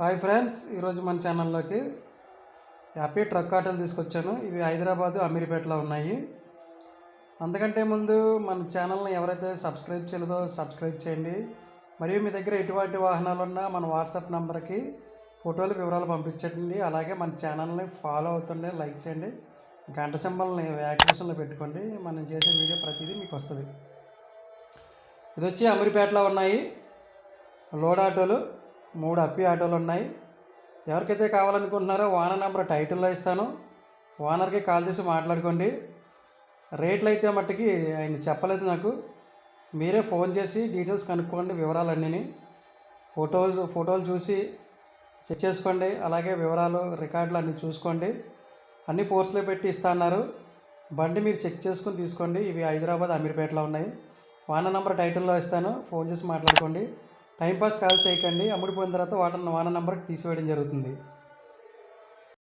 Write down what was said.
Hi friends ఈరోజు మన ఛానల్లోకి హ్యాపీ ట్రక్ ఆటోలు తీసుకొచ్చాను. ఇవి హైదరాబాదు అమీర్పేటలో ఉన్నాయి. అందుకంటే ముందు మన ఛానల్ని ఎవరైతే సబ్స్క్రైబ్ చేయలేదో సబ్స్క్రైబ్ చేయండి. మరియు మీ దగ్గర ఎటువంటి వాహనాలు ఉన్నా మన వాట్సాప్ నెంబర్కి ఫోటోలు వివరాలు పంపించండి. అలాగే మన ఛానల్ని ఫాలో అవుతుండే లైక్ చేయండి. గంట సింబల్ని యాక్టివేషన్లో పెట్టుకోండి. మనం చేసే వీడియో ప్రతిదీ మీకు వస్తుంది. ఇది వచ్చి అమీర్పేటలో ఉన్నాయి. లోడ్ ఆటోలు. మూడు అప్పి ఆటోలు ఉన్నాయి. ఎవరికైతే కావాలనుకుంటున్నారో ఓనర్ నెంబర్ టైటిల్లో ఇస్తాను. ఓనర్కి కాల్ చేసి మాట్లాడుకోండి. రేట్లు అయితే మట్టుకి ఆయన చెప్పలేదు నాకు. మీరే ఫోన్ చేసి డీటెయిల్స్ కనుక్కోండి వివరాలన్నీ ఫోటోలు ఫోటోలు చూసి చెక్ చేసుకోండి. అలాగే వివరాలు రికార్డులు అన్నీ చూసుకోండి. అన్ని పోర్స్లో పెట్టి ఇస్తా అన్నారు. బండి మీరు చెక్ చేసుకుని తీసుకోండి. ఇవి హైదరాబాద్ అమీర్పేటలో ఉన్నాయి. వాన నంబర్ టైటిల్లో ఇస్తాను. ఫోన్ చేసి మాట్లాడుకోండి. టైంపాస్ కాల్ చేయకండి. అమ్ముడిపోయిన తర్వాత వాటర్ వాన నెంబర్కి తీసివేయడం జరుగుతుంది.